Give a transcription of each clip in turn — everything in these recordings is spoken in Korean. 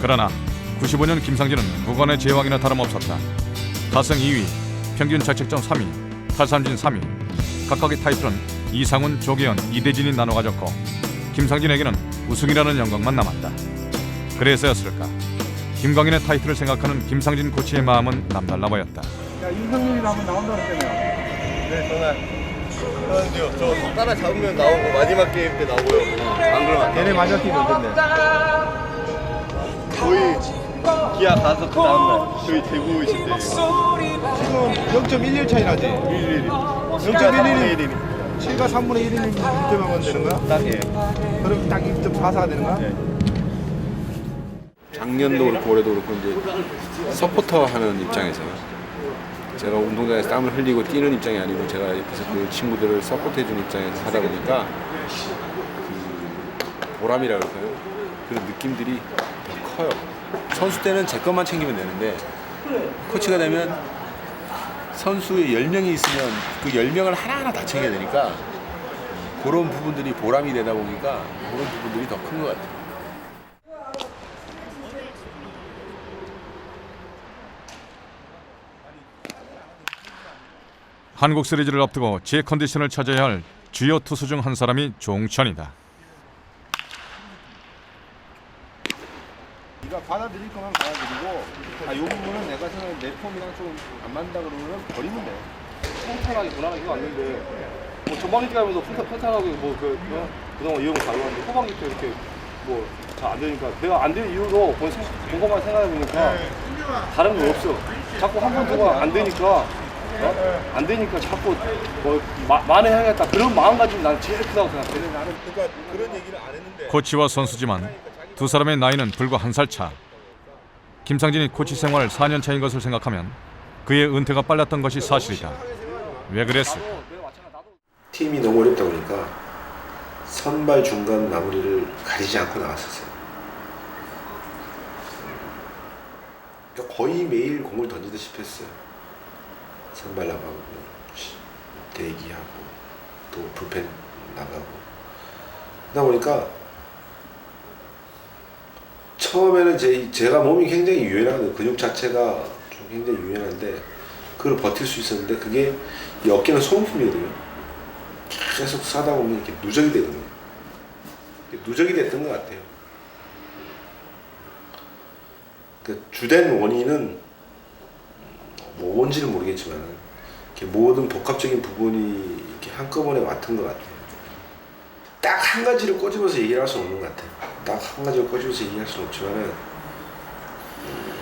그러나 95년 김상진은 무관의 제왕이나 다름없었다. 타승 2위, 평균 자책점 3위, 탈삼진 3위. 각각의 타이틀은 이상훈, 조계현, 이대진이 나눠 가졌고 김상진에게는 우승이라는 영광만 남았다. 그래서였을까? 김광인의 타이틀을 생각하는 김상진 코치의 마음은 남달라 보였다. 야 윤석열이랑 한번 나온다고 했잖아요. 네, 전화. 저는요, 저 따라 잡으면 나오고 마지막 게임 때 나오고요. 안 그러면 안 걔네 마지막 팀이 어떤데? 저희 기아 가서 그 다음날 저희 대구 있을 때 지금 0.11 차이 나지? 1일이 0.11이 1일이 7가 3분의 1이면 2점하면 되는 거야? 딱 예. 그럼 딱 2.44가 되는 거야? 작년도 그렇고 올해도 그렇고 이제 서포터 하는 입장에서요. 제가 운동장에서 땀을 흘리고 뛰는 입장이 아니고 제가 옆에서 그 친구들을 서포트해주는 입장에서 하다 보니까 그 보람이라 그럴까요? 그런 느낌들이 더 커요. 선수 때는 제 것만 챙기면 되는데 코치가 되면 선수의 10명이 있으면 그 10명을 하나하나 다 챙겨야 되니까 그런 부분들이 보람이 되다 보니까 그런 부분들이 더 큰 것 같아요. 한국 시리즈를 앞두고 제 컨디션을 찾아야 할 주요 투수 중 한 사람이 종천이다. 네가 받아들일 거면 받아들이고 아, 이 부분은 내가 생각에 내 폼이랑 좀 안 맞는다 그러면 버리면 돼. 평탄하게 무난하게 이거 왔는데 뭐 전방기 가면서 평탄, 평탄하게 뭐그 그동안 이용을 잘 하는데 후방기 때 이렇게 뭐 잘 안 되니까 내가 안 되는 이유로 본, 생- 본 것만 생각해 보니까 다른 거 없어. 자꾸 한번 두고 안 되니까 어? 안 되니까 자꾸 뭐 마, 만회해야겠다 그런 마음가짐이 난 제일 크다고 생각해. 그러니까 그런 얘기를 안 했는데 코치와 선수지만 두 사람의 나이는 불과 한 살 차. 김상진이 코치 생활 4년 차인 것을 생각하면 그의 은퇴가 빨랐던 것이 사실이다. 왜 그랬을까? 팀이 너무 어렵다 보니까 선발 중간 마무리를 가리지 않고 나왔었어요. 그러니까 거의 매일 공을 던지듯이 했어요. 선발 나가고 시- 대기하고 또 불펜 나가고 그러다 보니까 처음에는 제, 제가 몸이 굉장히 유연하거든요. 근육 자체가 좀 굉장히 유연한데 그걸 버틸 수 있었는데 그게 이 어깨는 소모품이거든요. 계속 사다 보면 이렇게 누적이 되거든요. 누적이 됐던 것 같아요. 그 주된 원인은 뭐 뭔지는 모르겠지만 모든 복합적인 부분이 이렇게 한꺼번에 왔던 것 같아요. 딱 한 가지를 꼬집어서 얘기를 할 수는 없는 것 같아요. 딱 한 가지를 꼬집어서 얘기할 수는 없지만은 음,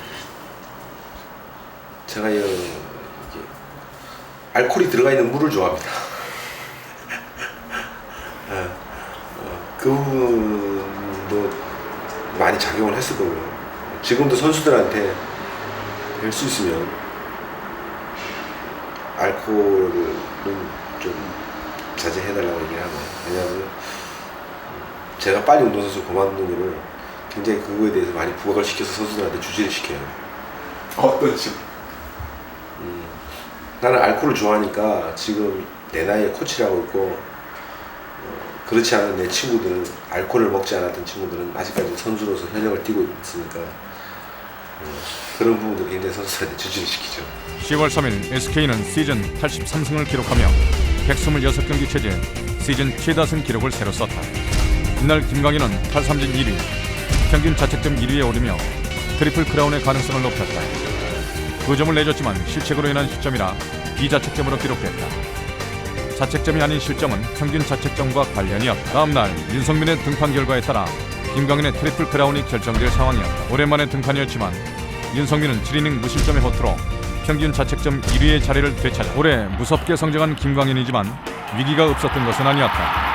제가 이- 알코올이 들어가 있는 물을 좋아합니다. 예, 어, 그 부분도 많이 작용을 했을 거고요. 지금도 선수들한테 뵐수 있으면 알코올은 좀 자제해달라고 얘기를 하고요. 왜냐하면 제가 빨리 운동선수 그만둔 거를 굉장히 그거에 대해서 많이 부각을 시켜서 선수들한테 주지를 시켜요. 어떤 식? 나는 알코올을 좋아하니까 지금 내 나이에 코치를 하고 있고 어, 그렇지 않은 내 친구들은 알코올을 먹지 않았던 친구들은 아직까지 선수로서 현역을 뛰고 있으니까 어, 그런 부분도 굉장히 선수들한테 주지를 시키죠. 10월 3일 SK는 시즌 83승을 기록하며 126경기 체제 시즌 최다승 기록을 새로 썼다. 이날 김광인은 8삼진 1위, 평균 자책점 1위에 오르며 트리플 크라운의 가능성을 높였다. 그 점을 내줬지만 실책으로 인한 실점이라 비자책점으로 기록됐다. 자책점이 아닌 실점은 평균 자책점과 관련이었다. 다음 날 윤성민의 등판 결과에 따라 김광인의 트리플 크라운이 결정될 상황이었다. 오랜만에 등판이었지만 윤성민은 7이닝 무실점의 호투로 평균 자책점 1위의 자리를 되찾아 올해 무섭게 성장한 김광인이지만 위기가 없었던 것은 아니었다.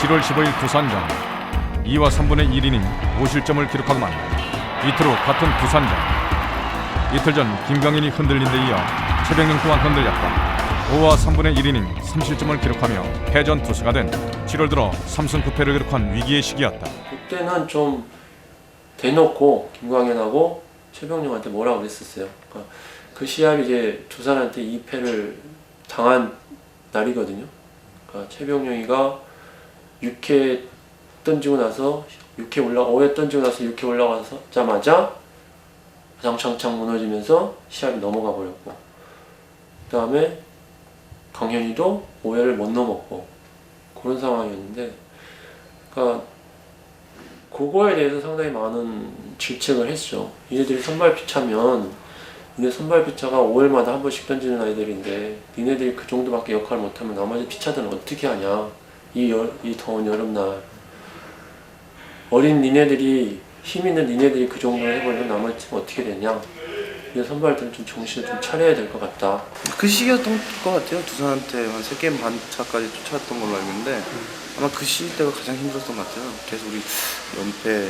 7월 15일 두산전 2와 3분의 1이닝 5실점을 기록하고만 이틀 후 같은 두산전 이틀 전 김광인이 흔들린 데 이어 최병영 또한 흔들렸다. 5와 3분의 1이닝 3실점을 기록하며 패전 투수가 된 7월 들어 3승 9패를 기록한 위기의 시기였다. 그때는 좀 대놓고 김광현하고 최병용한테 뭐라 그랬었어요. 그러니까 그 시합이 이제 두산한테 2패를 당한 날이거든요. 그러니까 최병용이가 6회 던지고 나서 6회 올라 5회 던지고 나서 6회 올라가자마자 장창창 무너지면서 시합이 넘어가 버렸고 그 다음에 강현이도 5회를 못 넘었고 그런 상황이었는데 그러니까 그거에 대해서 상당히 많은 질책을 했죠. 얘네들이 선발 피차면 니네 선발 피차가 5회마다 한 번씩 던지는 아이들인데 니네들이 그 정도밖에 역할을 못하면 나머지 피차들은 어떻게 하냐 이, 여, 이 더운 여름날 어린 니네들이 힘 있는 니네들이 그 정도를 해버리면 나머지 팀 어떻게 되냐 이 선발들은 좀 정신을 좀 차려야 될 것 같다 그 시기였던 것 같아요. 두산한테 한세 게임 반 차까지 쫓아왔던 걸로 알고 있는데 아마 그 시기 때가 가장 힘들었던 것 같아요. 계속 우리 연패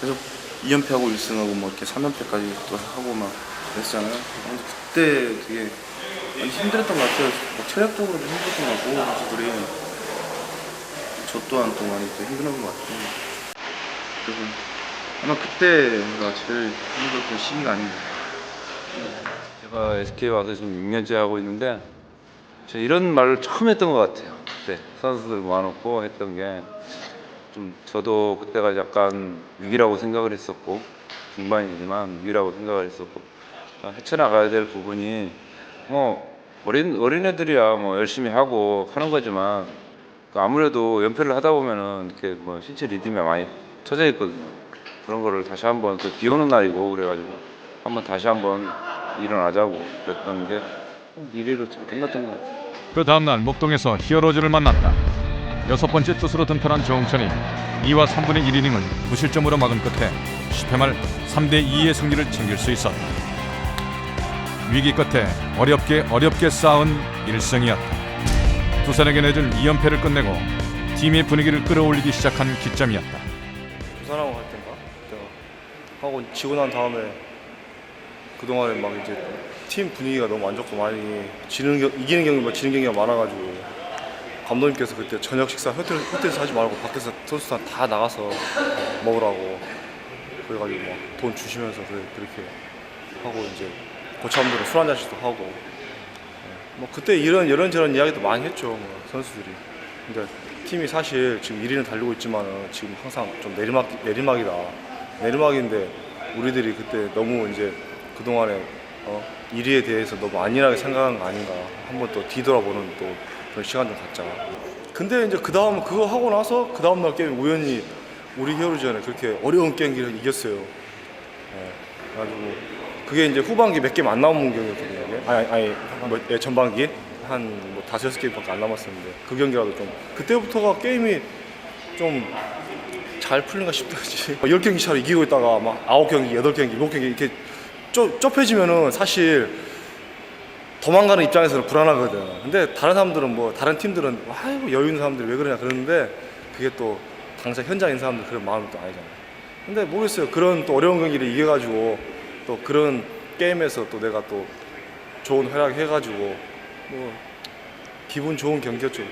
계속 2연패하고 1승하고 뭐 이렇게 3연패까지 또 하고 막 그랬잖아요. 근데 그때 되게 힘들었던 것 같아요. 뭐 체력적으로도 힘들었던 것 같고 선수들이 저 또한 또 많이 또 힘들었던 것 같아요. 그래서 아마 그때가 제일 힘들었던 시기가 아닌가. 제가 SK 와서 지금 6년째 하고 있는데 저 이런 말을 처음 했던 것 같아요. 그때 선수들 모아놓고 했던 게 좀 저도 그때가 약간 위기라고 생각을 했었고 중반이지만 위기라고 생각을 했었고 아, 헤쳐나가야 될 부분이 뭐 어린 어린애들이야 뭐 열심히 하고 하는 거지만 그 아무래도 연패를 하다 보면은 이렇게 뭐 신체 리듬이 많이 터져 있거든요. 그런 거를 다시 한번 그비 오는 날이고 그래가지고 한번 다시 한번 일어나자고 그랬던 게 일위로 좀 끝났던 것 같아요. 그 다음날 목동에서 히어로즈를 만났다. 여섯 번째 투수로 등판한 정우천이 2와 3분의 1이닝을 무실점으로 막은 끝에 10회 말 3대 2의 승리를 챙길 수 있었다. 위기 끝에 어렵게 어렵게 쌓은 1승이었다. 두산에게 내준 2연패를 끝내고 팀의 분위기를 끌어올리기 시작한 기점이었다. 부산하고 할 때인가? 그때 하고 지고 난 다음에 그동안에 막 이제 팀 분위기가 너무 안 좋고 많이 지는 경, 이기는 경기보다 지는 경기가 많아가지고 감독님께서 그때 저녁 식사 호텔, 호텔에서 하지 말고 밖에서 선수단 다 나가서 먹으라고 그래가지고 막 돈 주시면서 그- 그렇게 하고 이제 고참들은 술 한 잔씩도 하고 예. 뭐 그때 이런 이런저런 이야기도 많이 했죠 뭐 선수들이 근데 팀이 사실 지금 1위는 달리고 있지만은 지금 항상 좀 내리막 내리막이다 내리막인데 우리들이 그때 너무 이제 그 동안에 어, 1위에 대해서 너무 안일하게 생각한 거 아닌가 한번 또 뒤돌아보는 또 그런 시간 좀 갖자. 근데 이제 그 다음 그거 하고 나서 그 다음 날 게임 우연히 우리 히어로즈전에 그렇게 어려운 게임기를 이겼어요. 예, 그래가지고 그게 이제 후반기 몇 게임 안 남은 경기였거든요. 이게. 아니 아니 뭐, 예, 전반기 한뭐 다섯 여섯 게임밖에 안 남았었는데 그 경기라도 좀 그때부터가 게임이 좀 잘 풀린가 싶다지. 10경기 차로 이기고 있다가 막 9경기, 8경기, 7경기 이렇게 좁, 좁혀지면은 사실 도망가는 입장에서는 불안하거든. 근데 다른 사람들은 뭐 다른 팀들은 아이고 여유 있는 사람들이 왜 그러냐 그러는데 그게 또 당장 있는 사람들 그런 마음이 또 아니잖아요. 근데 모르겠어요. 그런 또 어려운 경기를 이겨가지고 또 그런 게임에서 또 내가 또 좋은 활약 해가지고 뭐 기분 좋은 경기였죠.